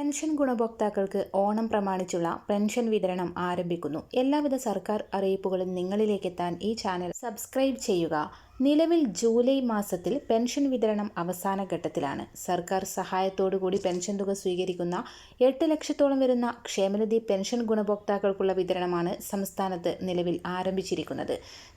Pension ഗുണഭോക്താക്കൾക്ക് Onam പ്രമാണിച്ചുള്ള pension വിതരണം ആരംഭിക്കുന്നു. എല്ലാവിധ സർക്കാർ അറിയിപ്പുകളും നിങ്ങളിലേക്കെത്താൻ ഈ ചാനൽ സബ്സ്ക്രൈബ് ചെയ്യുക. നിലവിൽ ജൂലൈ മാസത്തിൽ പെൻഷൻ വിതരണം അവസാന ഘട്ടത്തിലാണ്. സർക്കാർ സഹായത്തോടുകൂടി പെൻഷൻ തുക സ്വീകരിക്കുന്ന എട്ട് ലക്ഷത്തോളം വരുന്ന ക്ഷേമനിധി പെൻഷൻ ഗുണഭോക്താക്കൾക്കുള്ള വിതരണമാണ് സംസ്ഥാനത്ത് നിലവിൽ ആരംഭിച്ചിരിക്കുന്നത്.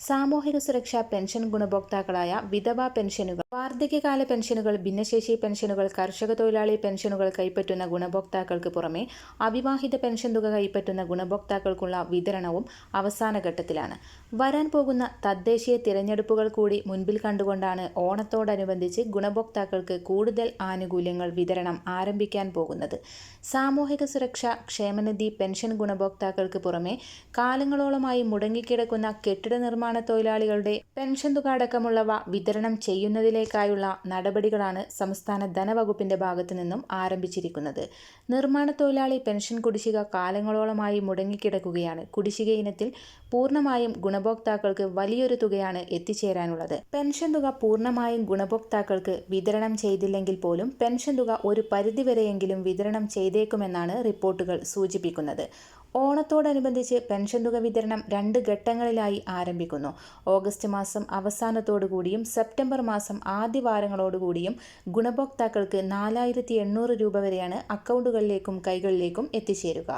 സാമൂഹിക സുരക്ഷാ പെൻഷൻ ഗുണഭോക്താക്കളായ വിധവ പെൻഷനുകൾ വാർദ്ധക്യകാല പെൻഷനുകൾ ഭിന്നശേഷി പെൻഷനുകൾ കർഷക തൊഴിലാളി പെൻഷനുകൾ കൈപ്പറ്റുന്ന ഗുണഭോക്താക്കൾക്ക് പുറമെ അവിവാഹിത പെൻഷൻ തുക കൈപ്പറ്റുന്ന ഗുണഭോക്താക്കൾക്കുള്ള വിതരണവും അവസാന ഘട്ടത്തിലാണ്. വരാൻ പോകുന്ന തദ്ദേശീയ തിരഞ്ഞെടുപ്പുകൾ കൂടി കൂടി മുൻപിൽ കണ്ടുകൊണ്ടാണ് ഓണത്തോടനുബന്ധിച്ച് ഗുണഭോക്താക്കൾക്ക് കൂടുതൽ ആനുകൂല്യങ്ങൾ വിതരണം ആരംഭിക്കാൻ പോകുന്നത്. സാമൂഹിക സുരക്ഷ ക്ഷേമനിധി പെൻഷൻ ഗുണഭോക്താക്കൾക്ക് പുറമെ കാലങ്ങളോളമായി മുടങ്ങിക്കിടക്കുന്ന കെട്ടിട നിർമ്മാണ തൊഴിലാളികളുടെ പെൻഷൻ തുക അടക്കമുള്ളവ വിതരണം ചെയ്യുന്നതിലേക്കായുള്ള നടപടികളാണ് സംസ്ഥാന ധനവകുപ്പിന്റെ ഭാഗത്തു നിന്നും ആരംഭിച്ചിരിക്കുന്നത്. നിർമ്മാണ തൊഴിലാളി പെൻഷൻ കുടിശ്ശിക കാലങ്ങളോളമായി മുടങ്ങിക്കിടക്കുകയാണ്. കുടിശ്ശിക ഇനത്തിൽ പൂർണമായും ഗുണഭോക്താക്കൾക്ക് വലിയൊരു തുകയാണ് എത്തിച്ചേരാനുള്ളത്. ഉള്ളത്. പെൻഷൻ തുക പൂർണമായും ഗുണഭോക്താക്കൾക്ക് വിതരണം ചെയ്തില്ലെങ്കിൽ പോലും പെൻഷൻ തുക ഒരു പരിധിവരെയെങ്കിലും വിതരണം ചെയ്തേക്കുമെന്നാണ് റിപ്പോർട്ടുകൾ സൂചിപ്പിക്കുന്നത്. ഓണത്തോടനുബന്ധിച്ച് പെൻഷൻ തുക വിതരണം രണ്ട് ഘട്ടങ്ങളിലായി ആരംഭിക്കുന്നു. ഓഗസ്റ്റ് മാസം അവസാനത്തോടുകൂടിയും സെപ്റ്റംബർ മാസം ആദ്യ വാരങ്ങളോടുകൂടിയും ഗുണഭോക്താക്കൾക്ക് നാലായിരത്തി എണ്ണൂറ് രൂപ വരെയാണ് അക്കൗണ്ടുകളിലേക്കും കൈകളിലേക്കും എത്തിച്ചേരുക.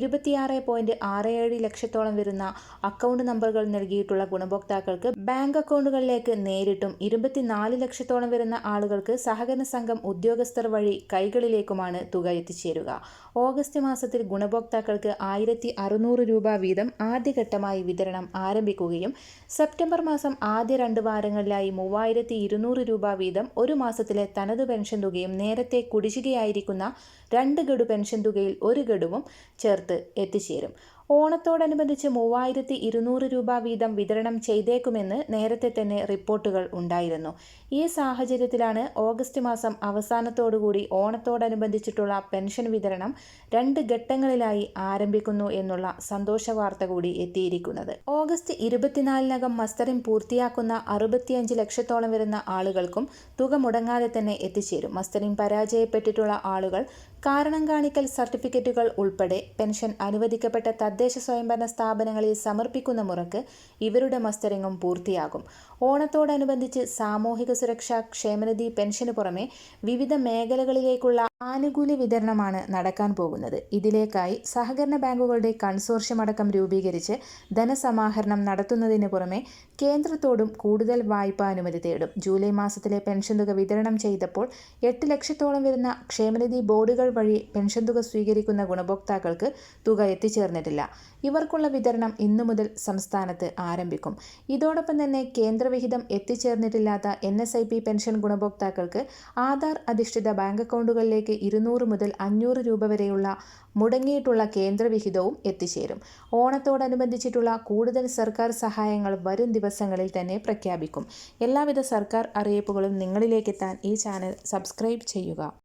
ഇരുപത്തിയാറ് പോയിന്റ് ആറ് ഏഴ് ലക്ഷത്തോളം വരുന്ന അക്കൗണ്ട് നമ്പറുകൾ നൽകിയിട്ടുള്ള ഗുണഭോക്താക്കൾക്ക് ബാങ്ക് അക്കൗണ്ടുകളിലേക്ക് നേരിട്ടും ഇരുപത്തിനാല് ലക്ഷത്തോളം വരുന്ന ആളുകൾക്ക് സഹകരണ സംഘം ഉദ്യോഗസ്ഥർ വഴി കൈകളിലേക്കുമാണ് തുക എത്തിച്ചേരുക. ഓഗസ്റ്റ് മാസത്തിൽ ഗുണഭോക്താക്കൾക്ക് ആയിരത്തി അറുന്നൂറ് രൂപ വീതം ആദ്യഘട്ടമായി വിതരണം ആരംഭിക്കുകയും സെപ്റ്റംബർ മാസം ആദ്യ രണ്ട് വാരങ്ങളിലായി മൂവായിരത്തി ഇരുന്നൂറ് രൂപ വീതം ഒരു മാസത്തിലെ തനത് പെൻഷൻ തുകയും നേരത്തെ കുടിശ്ശികയായിരിക്കുന്ന രണ്ട് ഗഡു പെൻഷൻ തുകയിൽ ഒരു ഗഡുവും ചേർത്ത് എത്തിച്ചേരും. ഓണത്തോടനുബന്ധിച്ച് മൂവായിരത്തി ഇരുന്നൂറ് രൂപ വീതം വിതരണം ചെയ്തേക്കുമെന്ന് നേരത്തെ തന്നെ റിപ്പോർട്ടുകൾ ഉണ്ടായിരുന്നു. ഈ സാഹചര്യത്തിലാണ് ഓഗസ്റ്റ് മാസം അവസാനത്തോടുകൂടി ഓണത്തോടനുബന്ധിച്ചിട്ടുള്ള പെൻഷൻ വിതരണം രണ്ട് ഘട്ടങ്ങളിലായി ആരംഭിക്കുന്നു എന്നുള്ള സന്തോഷ വാർത്ത കൂടി എത്തിയിരിക്കുന്നത്. ഓഗസ്റ്റ് ഇരുപത്തിനാലിനകം മസ്റ്ററിംഗ് പൂർത്തിയാക്കുന്ന അറുപത്തിയഞ്ച് ലക്ഷത്തോളം വരുന്ന ആളുകൾക്കും തുക മുടങ്ങാതെ തന്നെ എത്തിച്ചേരും. മസ്റ്ററിംഗ് പരാജയപ്പെട്ടിട്ടുള്ള ആളുകൾ കാരണം കാണിക്കൽ സർട്ടിഫിക്കറ്റുകൾ ഉൾപ്പെടെ പെൻഷൻ അനുവദിക്കപ്പെട്ട തദ്ദേശ സ്വയംഭരണ സ്ഥാപനങ്ങളിൽ സമർപ്പിക്കുന്ന മുറക്ക് ഇവരുടെ മസ്റ്ററിങ്ങും പൂർത്തിയാകും. ഓണത്തോടനുബന്ധിച്ച് സാമൂഹിക സുരക്ഷാ ക്ഷേമനിധി പെൻഷന് പുറമെ വിവിധ മേഖലകളിലേക്കുള്ള ആനുകൂല്യ വിതരണമാണ് നടക്കാൻ പോകുന്നത്. ഇതിലേക്കായി സഹകരണ ബാങ്കുകളുടെ കൺസോർഷ്യം അടക്കം രൂപീകരിച്ച് ധനസമാഹരണം നടത്തുന്നതിന് പുറമെ കേന്ദ്രത്തോടും കൂടുതൽ വായ്പാ അനുമതി തേടും. ജൂലൈ മാസത്തിലെ പെൻഷൻ തുക വിതരണം ചെയ്തപ്പോൾ എട്ട് ലക്ഷത്തോളം വരുന്ന ക്ഷേമനിധി ബോർഡുകൾ വഴി പെൻഷൻ തുക സ്വീകരിക്കുന്ന ഗുണഭോക്താക്കൾക്ക് തുക എത്തിച്ചേർന്നിട്ടില്ല. ഇവർക്കുള്ള വിതരണം ഇന്നു മുതൽ സംസ്ഥാനത്ത് ആരംഭിക്കും. ഇതോടൊപ്പം തന്നെ കേന്ദ്രവിഹിതം എത്തിച്ചേർന്നിട്ടില്ലാത്ത N S I P pension ഗുണഭോക്താക്കൾക്ക് ആധാർ അധിഷ്ഠിത ബാങ്ക് അക്കൗണ്ടുകളിലേക്ക് ഇരുന്നൂറ് മുതൽ അഞ്ഞൂറ് രൂപ വരെയുള്ള മുടങ്ങിയിട്ടുള്ള കേന്ദ്രവിഹിതവും എത്തിച്ചേരും. ഓണത്തോടനുബന്ധിച്ചിട്ടുള്ള കൂടുതൽ സർക്കാർ സഹായങ്ങൾ വരും ദിവസങ്ങളിൽ തന്നെ പ്രഖ്യാപിക്കും. എല്ലാവിധ സർക്കാർ അറിയിപ്പുകളും നിങ്ങളിലേക്കെത്താൻ ഈ ചാനൽ സബ്സ്ക്രൈബ് ചെയ്യുക.